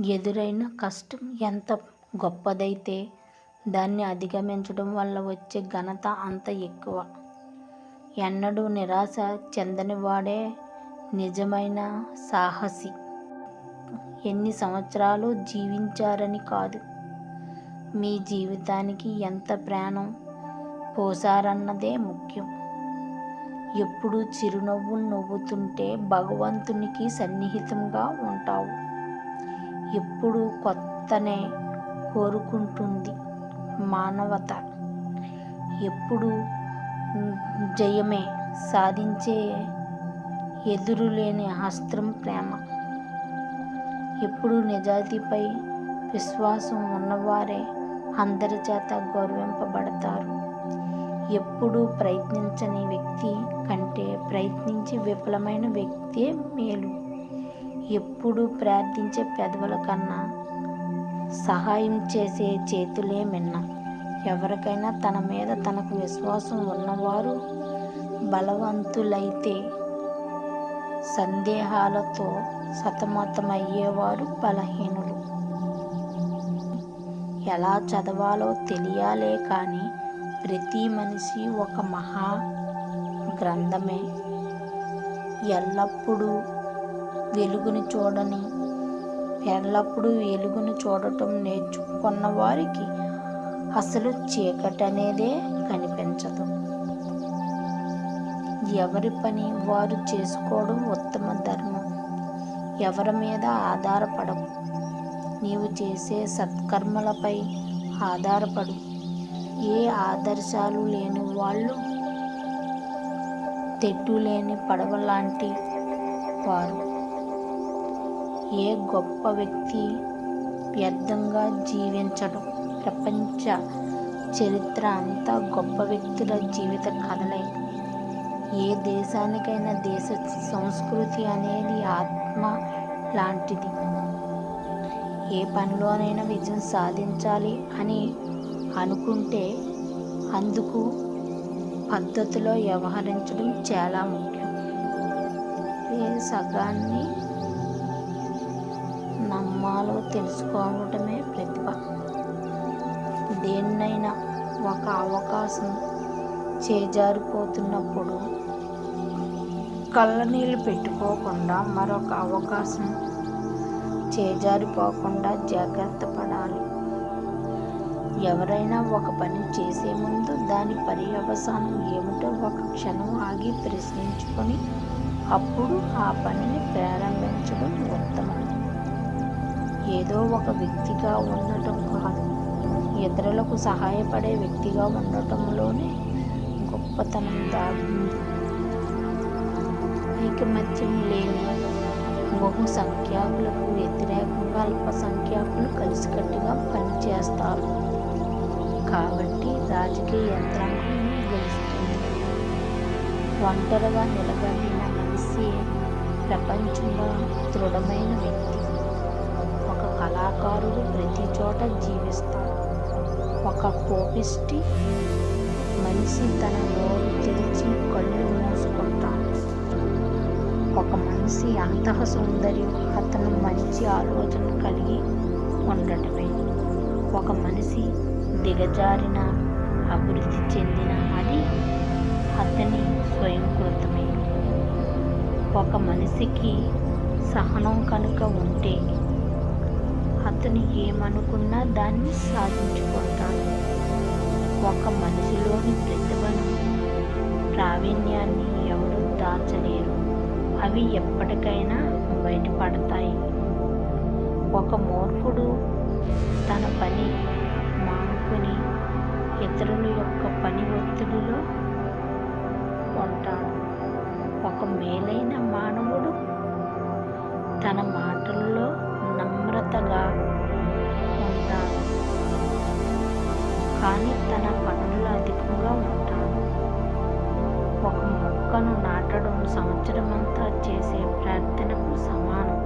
ఎదురైన కష్టం ఎంత గొప్పదైతే దాన్ని అధిగమించడం వల్ల వచ్చే ఘనత అంత ఎక్కువ. ఎన్నడూ నిరాశ చెందనివాడే నిజమైన సాహసి. ఎన్ని సంవత్సరాలు జీవించారని కాదు, మీ జీవితానికి ఎంత ప్రాణం పోసారన్నదే ముఖ్యం. ఎప్పుడూ చిరునవ్వు నవ్వుతుంటే భగవంతునికి సన్నిహితంగా ఉంటావు. ఎప్పుడూ కొత్తనే కోరుకుంటుంది మానవత. ఎప్పుడూ జయమే సాధించే ఎదురులేని అస్త్రం ప్రేమ. ఎప్పుడు నిజాయితీపై విశ్వాసం ఉన్నవారే అందరిచేత గౌరవింపబడతారు. ఎప్పుడూ ప్రయత్నించని వ్యక్తి కంటే ప్రయత్నించి విఫలమైన వ్యక్తే మేలు. ఎప్పుడూ ప్రార్థించే పెదవుల కన్నా సహాయం చేసే చేతులే మిన్న. ఎవరికైనా తన మీద తనకు విశ్వాసం ఉన్నవారు బలవంతులైతే సందేహాలతో సతమతమయ్యేవారు బలహీనులు. ఎలా చదవాలో తెలియాలే కానీ ప్రతి మనిషి ఒక మహా గ్రంథమే. ఎల్లప్పుడూ వెలుగును చూడని, ఎల్లప్పుడూ వెలుగును చూడటం నేర్చుకున్న వారికి అసలు చీకటి అనేదే కనిపించదు. ఎవరి పని వారు చేసుకోవడం ఉత్తమ ధర్మం. ఎవరి మీద ఆధారపడవు నీవు చేసే సత్కర్మలపై ఆధారపడు. ఏ ఆదర్శాలు లేని వాళ్ళు తెట్టు లేని పడవ లాంటి వారు. ఏ గొప్ప వ్యక్తి వ్యర్థంగా జీవించడు. ప్రపంచ చరిత్ర అంతా గొప్ప వ్యక్తుల జీవిత కథలే. ఏ దేశానికైనా దేశ సంస్కృతి అనేది ఆత్మ లాంటిది. ఏ పనిలోనైనా విజయం సాధించాలి అని అనుకుంటే అందుకు పద్ధతిలో వ్యవహరించడం చాలా ముఖ్యం. ఏ సగాన్ని నమ్మాలో తెలుసుకోవటమే ప్రతిభ. దేన్నైనా ఒక అవకాశం చేజారిపోతున్నప్పుడు కళ్ళనీళ్ళు పెట్టుకోకుండా మరొక అవకాశం చేజారిపోకుండా జాగ్రత్త పడాలి ఎవరైనా ఒక పని చేసే ముందు దాని పర్యవసానం ఏమిటో ఒక క్షణం ఆగి ప్రశ్నించుకొని అప్పుడు ఆ పనిని ప్రారంభించడం ఉత్తమం. ఏదో ఒక వ్యక్తిగా ఉండటం కాదు, ఇతరులకు సహాయపడే వ్యక్తిగా ఉండటంలోనే గొప్పతనం దాగి ఐకమత్యం లేని బహుసంఖ్యాకులకు వ్యతిరేకంగా అల్పసంఖ్యాకులు కలిసికట్టుగా పనిచేస్తారు. కాబట్టి రాజకీయ యంత్రాంగం గెలుస్తుంది. ఒంటరిగా నిలబడిన మనిషి ప్రపంచంలో అప్పుడు ప్రతి చోట జీవిస్తాడు. ఒక కోపిష్టి మనిషి తన నోరు తెరిచి కళ్ళు మూసుకుంటాడు. ఒక మనిషి అంతఃసౌందర్యం అతను మంచి ఆలోచన కలిగి ఉండటమే. ఒక మనిషి దిగజారిన అభివృద్ధి చెందిన అది అతని స్వయంకృతమే. ఒక మనిషికి సహనం కనుక ఉంటే అతను ఏమనుకున్నా దాన్ని సాధించుకుంటాడు. ఒక మనిషిలోని ప్రతిభను, ప్రావీణ్యాన్ని ఎవరూ దాచలేరు. అవి ఎప్పటికైనా బయటపడతాయి. ఒక మూర్ఖుడు తన పని మానుకుని ఇతరుల యొక్క పని ఒత్తిడిలో ఉంటాడు. ఒక మేలైన మానవుడు తన మాటల్లో నమ్రతగా ఉంటాడు. కానీ తన పనుల్లో అధికంగా ఉంటాడు. ఒక మొక్కను నాటడం సంవత్సరమంతా చేసే ప్రార్థనకు సమానం.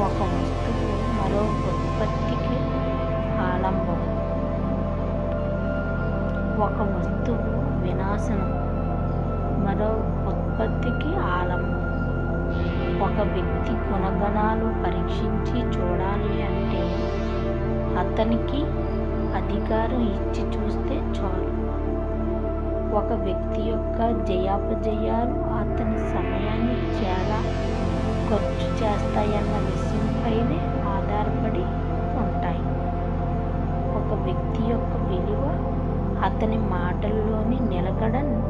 ఒక వస్తువు మరో ఉత్పత్తికి ఆలంబం. ఒక వస్తువు వినాశనం మరో ఉత్పత్తికి ఆలంబం. ఒక వ్యక్తి గుణగణాలు పరీక్షించి చూడాలి అంటే అతనికి అధికారం ఇచ్చి చూస్తే చాలు. ఒక వ్యక్తి యొక్క జయాపజయాలు అతని సమయాన్ని చాలా ఖర్చు చేస్తాయన్న విషయంపైనే ఆధారపడి ఉంటాయి. ఒక వ్యక్తి యొక్క విలువ అతని మాటల్లోని నిలకడను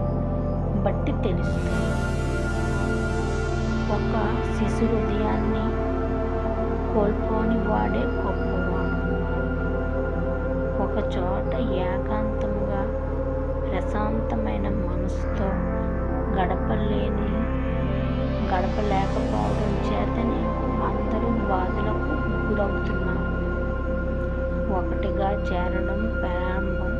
బట్టి తెలుస్తుంది. ఒక శిశు హృదయాన్ని కోల్పోని వాడే గొప్పవాడు. ఒకచోట ఏకాంతంగా ప్రశాంతమైన మనసుతో గడపలేని గడపలేకపోవడం చేతనే అందరూ బాధలకు గురవుతున్నారు ఒకటిగా చేరడం ప్రారంభం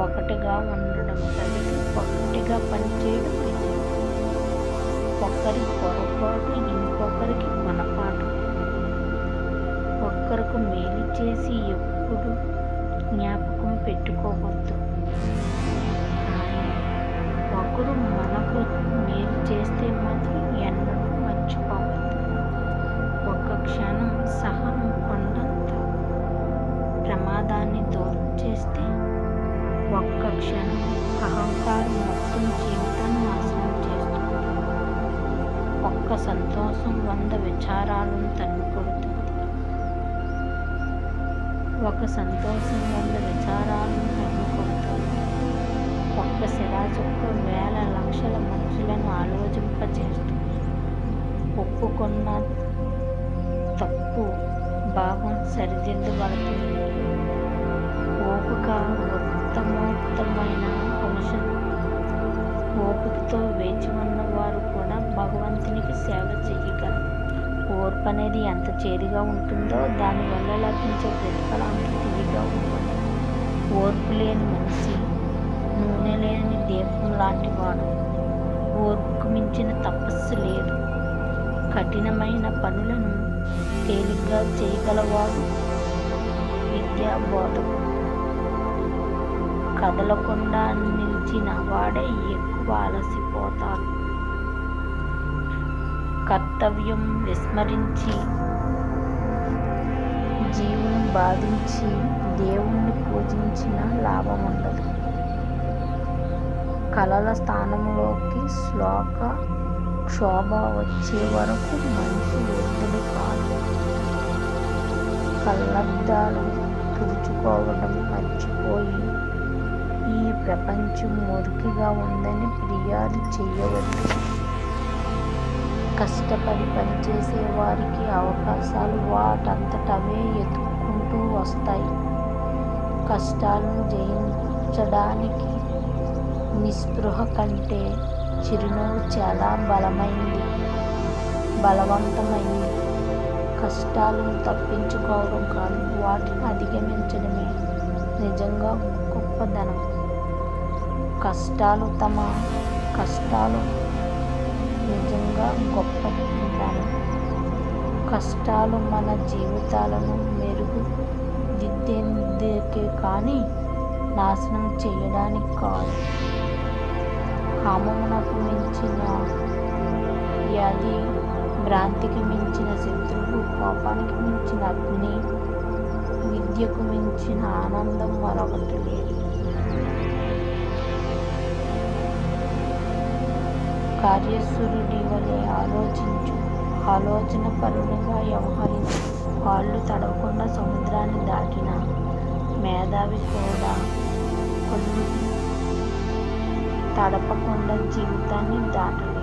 ఒకటిగా ఉండడం ప్రగతి ఒకటిగా పనిచేయడం విజయం ఒక్కరి పొరపాటు ఇంకొకరికి గుణపాఠం ఒక్కరికి మేలు చేసి ఎప్పుడు జ్ఞాపకం పెట్టుకోవద్దు. కానీ ఒకరు మనకు మేలు చేస్తే మాత్రం ఎన్నడూ మర్చిపోవద్దు. ఒక్క క్షణం సహనం కొండంత ప్రమాదాన్ని దూరం చేస్తే ఒక్క క్షణం అహంకారం మొత్తం జీవితం ఒక్క సంతోషం వంద విచారాలను తన్నుకొడుతుంది ఒక సంతోషం వంద విచారాలను తన్నుకొడుతుంది ఒక్క శిరాచుక్క వేల లక్షల మనుషులను ఆలోచింపజేస్తుంది. ఒప్పుకున్న తప్పు భాగం సరిదిద్దబడుతుంది. ఓపిక ఉత్తమోత్తమైన పురుషులు ఓపికతో వేచి ఉన్న తప్పు అనేది ఎంత చేదుగా ఉంటుందో దానివల్ల లభించే ప్రతిఫలం అంత తీయగా ఉంటుంది. ఓర్పు లేని మనిషి నూనె లేని దీపం లాంటి వాడు. ఓర్పుకు మించిన తపస్సు లేదు. కఠినమైన పనులను తేలిగ్గా చేయగలవాడు విద్యా బోధకు కదలకుండా నిలిచిన వాడే ఎక్కువ అలసిపోతారు కర్తవ్యం విస్మరించి జీవుని బాధించి దేవుణ్ణి పూజించిన లాభం ఉండదు కళల స్థానంలోకి శ్లోక క్షోభ వచ్చే వరకు మనిషి వృద్ధుడు కాదు కళ్ళద్దాలు తుడుచుకోవడం మర్చిపోయి ఈ ప్రపంచం మురికిగా ఉందని ఫిర్యాదు చేయవద్దు. కష్టపడి పనిచేసే వారికి అవకాశాలు వాటంతటవే ఎత్తుక్కుంటూ వస్తాయి. కష్టాలను జయించడానికి నిస్పృహ కంటే చిరునవ్వు చాలా బలమైంది. బలవంతమైంది. కష్టాలను తప్పించుకోవడం కాదు వాటిని అధిగమించడమే నిజంగా గొప్పదనం. కష్టాలు తమ కష్టాలు నిజంగా గొప్పదనం కష్టాలు మన జీవితాలను మెరుగుదిద్దేందుకే కానీ నాశనం చేయడానికి కాదు. కామమునకు మించిన వ్యాధి భ్రాంతికి మించిన శత్రువు కోపానికి మించిన అగ్ని విద్యకు మించిన ఆనందం మరొకటి లేదు. కార్యసురుడి వలె ఆలోచించు. ఆలోచన పరునిగా వ్యవహరించు. కాళ్ళు తడవకుండా సముద్రాన్ని దాటిన మేధావి కూడా కళ్ళు తడపకుండా జీవితాన్ని దాటలేదు.